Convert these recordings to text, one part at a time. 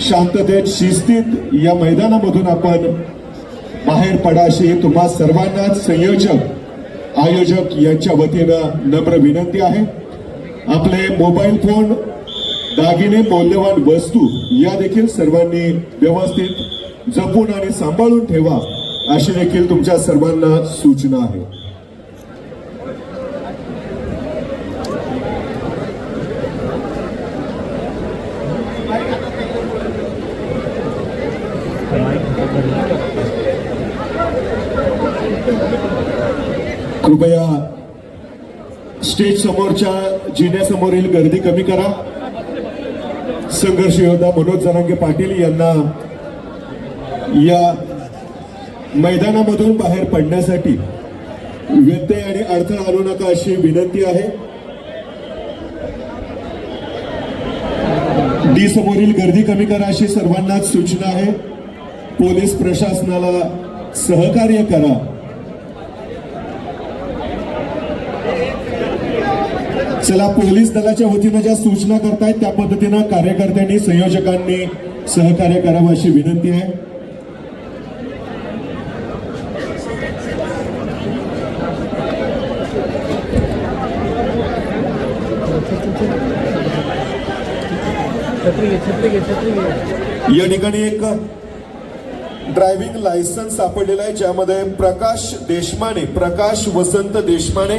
शांततेत शिस्तीत या मैदानामधून आपण बाहेर पडा अशी तुम्हा सर्वांनाच संयोजक आयोजक यांच्या वतीनं नम्र विनंती आहे. आपले मोबाईल फोन दागिने मौल्यवान वस्तू या देखील सर्वांनी व्यवस्थित जपून आणि सांभाळून ठेवा अशी देखील तुमच्या सर्वांना सूचना आहे. कृपया स्टेज समोरच्या जिन्यासमोरील गर्दी कमी करा. संघर्ष योद्धा मनोज जरांगे पाटील यांना या मैदानामधून बाहेर पडण्यासाठी व्यत्यय आणि अडथळा आणू नका अशी विनंती आहे. डी समोरील गर्दी कमी करा अशी सर्वांनाच सूचना आहे. पोलीस प्रशासनाला सहकार्य करा. चला पोलीस दलाच्या वतीनं ज्या सूचना करतायत त्या पद्धतीनं कार्यकर्त्यांनी संयोजकांनी सहकार्य करावं अशी विनंती आहे. या ठिकाणी एक ड्रायव्हिंग लायसन्स सापडलेलं आहे ज्यामध्ये प्रकाश देशमाने प्रकाश वसंत देशमाने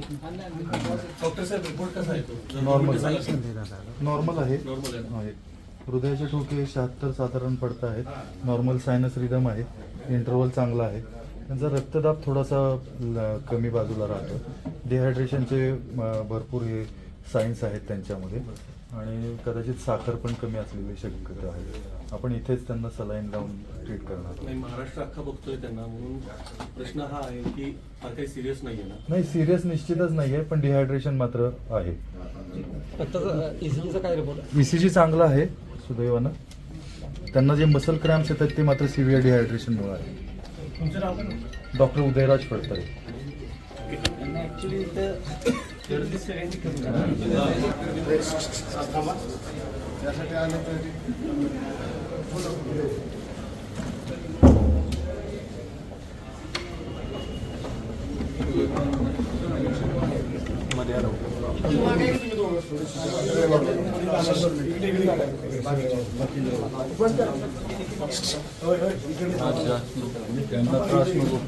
डॉक्टर साहेब रिपोर्ट कसा आहे तो? नॉर्मल आहे. नॉर्मल आहे. ना? आहे. हृदयाचे ठोके शहात्तर साधारण पडत आहेत. नॉर्मल सायनस रिदम आहे. इंटरवल चांगला आहे. त्यांचा रक्तदाब थोडासा ल- कमी बाजूला राहतो. डिहायड्रेशनचे भरपूर हे सायन्स आहेत त्यांच्यामध्ये. आणि कदाचित साखर पण कमी असलेली शक्यता आहे. आपण इथेच त्यांना सलाईन लावून ट्रीट करणार. नाही महाराष्ट्र अख्खा बघतोय त्यांना म्हणून प्रश्न हा आहे की फार काही सिरियस नाहीये ना? नाही सिरियस निश्चितच नाही आहे पण डिहायड्रेशन मात्र आहे. ईसीजीचा काय रिपोर्ट ईसीजी चांगला आहे सुदैवानं. त्यांना जे मसल क्रॅम्प्स येतात ते मात्र सिव्हिअर डिहायड्रेशनमुळे आहे. तुमचं नाव डॉक्टर उदयराज फडतरे. ऍक्च्युली गर्दी सगळ्यांची कमी त्यांना त्रास नको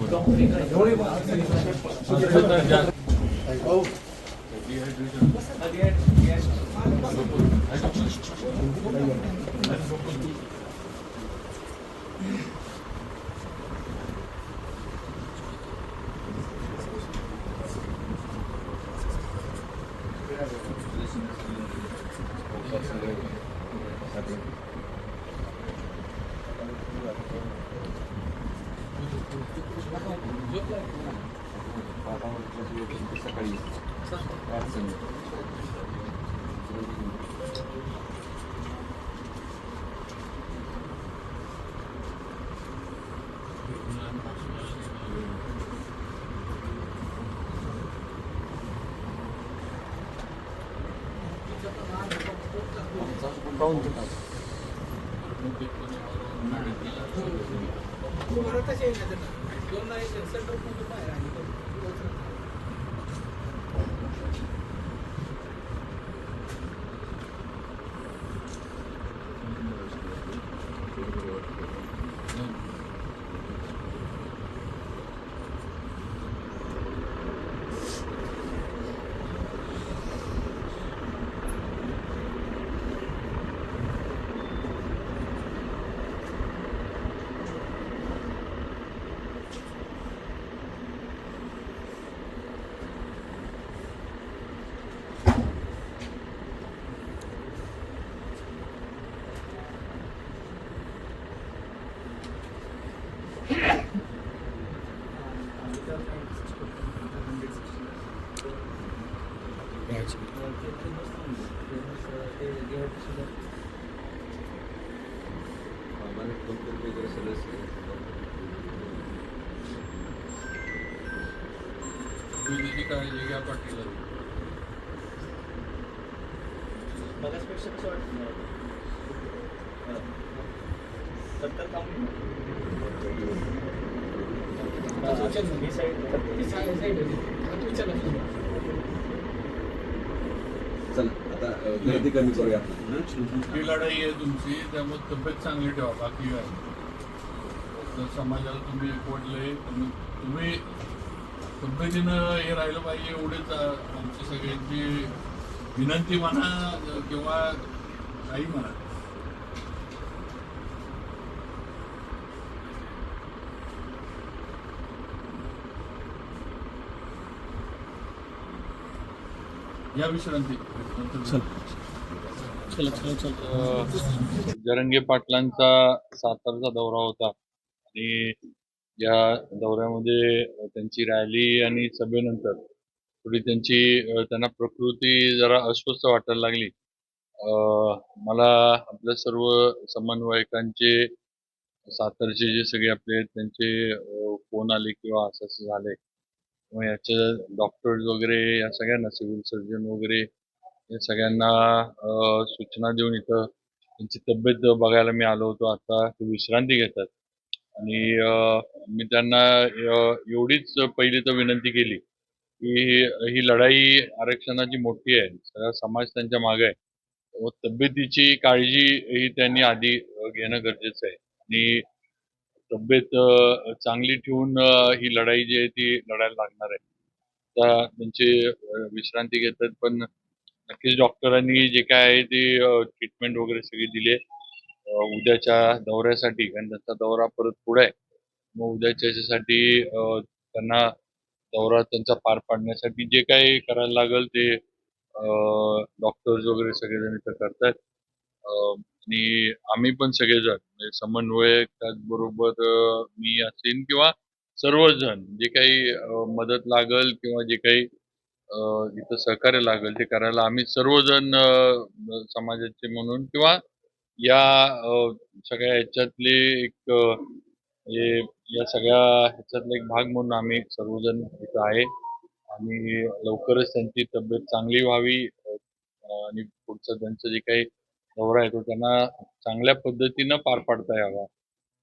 Пожалуйста, Gracias. घेतात विधीची काळजी घ्या पाटील बघायपेक्षा कसं वाटतं सत्तर काम ही साईड चला आता गर्दी कमी करूया. ही लढाई आहे तुमची त्यामुळे तब्येत चांगली ठेवा बाकी काय? तर समाजाला तुम्ही एकवटले तुम्ही तुम्ही तब्येतीनं हे राहिलं पाहिजे एवढेच आमची सगळ्यांची विनंती म्हणा किंवा काही म्हणा. या विश्रांती चला. चला चला जरंगे पाटलांचा सातारचा दौरा होता. आणि या दौऱ्यामध्ये त्यांची रॅली आणि सभेनंतर थोडी त्यांची त्यांना प्रकृती जरा अस्वस्थ वाटायला लागली. अ, मला आपल्या सर्व समन्वयकांचे सातारचे जे सगळे आपले त्यांचे फोन आले किंवा असं असं झालंय. मग याच्या डॉक्टर्स वगैरे या सगळ्यांना सिव्हिल सर्जन वगैरे या सगळ्यांना सूचना देऊन इथं त्यांची तब्येत बघायला मी आलो होतो. आता ते विश्रांती घेतात. आणि मी त्यांना एवढीच पहिली तर विनंती केली की ही लढाई आरक्षणाची मोठी आहे. सगळा समाज त्यांच्या मागे आहे. व तब्येतीची काळजी ही त्यांनी आधी घेणं गरजेचं आहे. आणि तब्येत चांगली ठेवून ही लढाई जी आहे ती लढायला लागणार आहे. आता त्यांची विश्रांती घेतात पण नक्कीच डॉक्टरांनी जे काय आहे ते ट्रीटमेंट वगैरे सगळी दिली आहे. उद्याच्या दौऱ्यासाठी कारण त्यांचा दौरा परत पुढे आहे. मग उद्याच्या याच्यासाठी त्यांना दौरा त्यांचा पार पाडण्यासाठी जे काही करायला लागेल ते डॉक्टर्स वगैरे सगळेजण इथं करतात आणि आम्ही पण सगळेजण म्हणजे समन्वयक त्याचबरोबर मी असेन किंवा सर्वजण जे काही मदत लागल किंवा जे काही इथं सहकार्य लागेल ते करायला आम्ही सर्वजण समाजाचे म्हणून किंवा या सगळ्या ह्याच्यातले एक म्हणजे या सगळ्या ह्याच्यातला एक भाग म्हणून आम्ही सर्वजण इथं आहे आणि लवकरच त्यांची तब्येत चांगली व्हावी आणि पुढचं त्यांचं जे काही दौरा आहे तो त्यांना चांगल्या पद्धतीनं पार पाडता यावा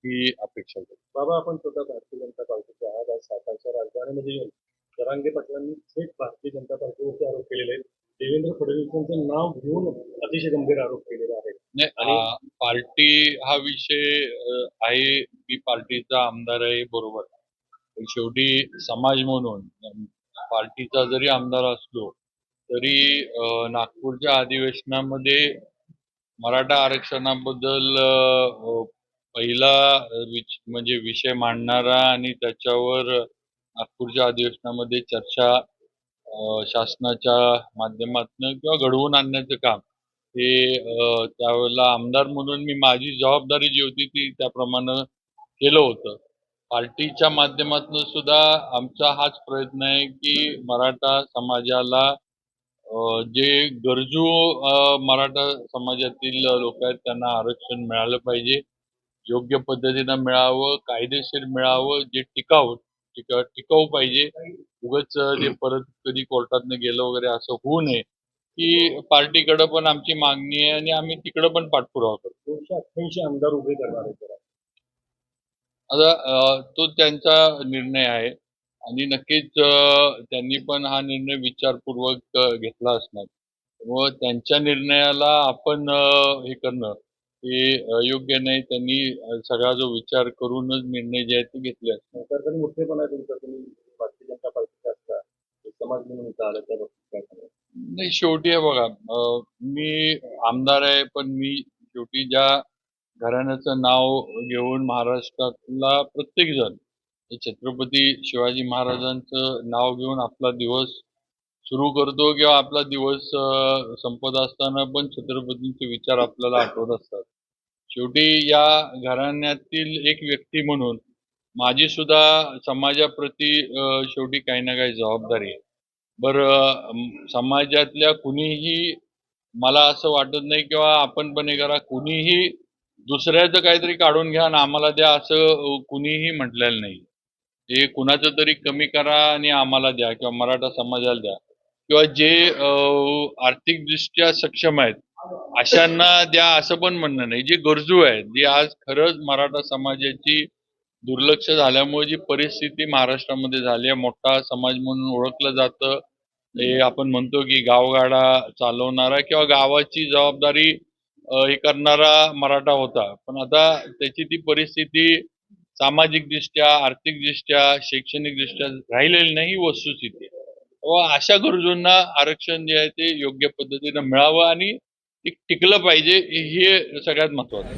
ही अपेक्षा करतो बाबा आपण स्वतः भारतीय जनता पार्टीचे आहात आज सातारच्या राजधानीमध्ये येऊन जरांगे पाटलांनी थेट भारतीय जनता पार्टीवरती आरोप केलेले आहेत. देवेंद्र फडणवीसांचं नाव घेऊन अतिशय गंभीर आरोप केलेले आहेत. नाही पार्टी हा विषय आहे मी पार्टीचा आमदार आहे बरोबर. पण शेवटी समाज म्हणून पार्टीचा जरी आमदार असलो तरी नागपूरच्या अधिवेशनामध्ये मराठा आरक्षणाबद्दल पहिला विच- म्हणजे विषय मांडणारा आणि त्याच्यावर नागपूरच्या अधिवेशनामध्ये चर्चा शासनाच्या माध्यमातून किंवा घडवून आणण्याचं काम हे त्यावेळेला आमदार म्हणून मी माझी जबाबदारी जी होती ती त्याप्रमाणे केलं होतं. पार्टीच्या माध्यमातून सुद्धा आमचा हाच प्रयत्न आहे की मराठा समाजाला जे गरजू मराठा समाजातील लोक आहेत त्यांना आरक्षण मिळालं पाहिजे. योग्य पद्धतीनं मिळावं कायदेशीर मिळावं जे टिकाऊ टिका टिकाऊ पाहिजे. उगाच ते परत कधी कोर्टातनं गेलं वगैरे असं होऊ नये. की पार्टीकडे पण आमची मागणी आहे आणि आम्ही तिकडे पण पाठपुरावा करतो. दोनशे अठ्ठ्याऐंशी आमदार उभे करणार आहेत. आता तो त्यांचा निर्णय आहे. आणि नक्कीच त्यांनी पण हा निर्णय विचारपूर्वक घेतला असणार. व त्यांच्या निर्णयाला आपण हे करणं हे योग्य नाही त्यांनी सगळा जो विचार करूनच निर्णय जे आहेत ते घेतले असणार. सरकारी मोठेपणा आहे तुमचा तुम्ही भारतीय जनता पार्टीचा असता समाज म्हणून आलं त्या बाबतीत काय? नाही शेवटी आहे बघा मी आमदार आहे पण मी शेवटी ज्या घराण्याचं नाव घेऊन महाराष्ट्रातला प्रत्येक जण छत्रपती शिवाजी महाराजांचं नाव घेऊन आपला दिवस सुरू करतो किंवा आपला दिवस संपत असताना पण छत्रपतींचे विचार आपल्याला आठवत असतात. शेवटी या घराण्यातील एक व्यक्ती म्हणून माझी सुद्धा समाजाप्रती शेवटी काही ना काही जबाबदारी आहे. बरं समाजातल्या कुणीही मला असं वाटत नाही किंवा आपण पण हे करा कुणीही दुसऱ्याचं काहीतरी काढून घ्या आणि आम्हाला द्या असं कुणीही म्हटलेलं नाही. हे कुणाचं तरी कमी करा आणि आम्हाला द्या किंवा मराठा समाजाला द्या. किंवा जे आर्थिकदृष्ट्या सक्षम आहेत अशांना द्या असं पण म्हणणं नाही. जे गरजू आहेत जे आज खरंच मराठा समाजाची दुर्लक्ष झाल्यामुळे जी परिस्थिती महाराष्ट्रामध्ये झाली आहे मोठा समाज म्हणून ओळखलं जातं. हे आपण म्हणतो की गावगाडा चालवणारा किंवा गावाची जबाबदारी हे करणारा मराठा होता. पण आता त्याची ती परिस्थिती सामाजिकदृष्ट्या आर्थिकदृष्ट्या शैक्षणिकदृष्ट्या राहिलेली नाही ही वस्तुस्थिती आहे. व अशा गरजूंना आरक्षण जे आहे ते योग्य पद्धतीनं मिळावं आणि टिकलं पाहिजे हे सगळ्यात महत्वाचं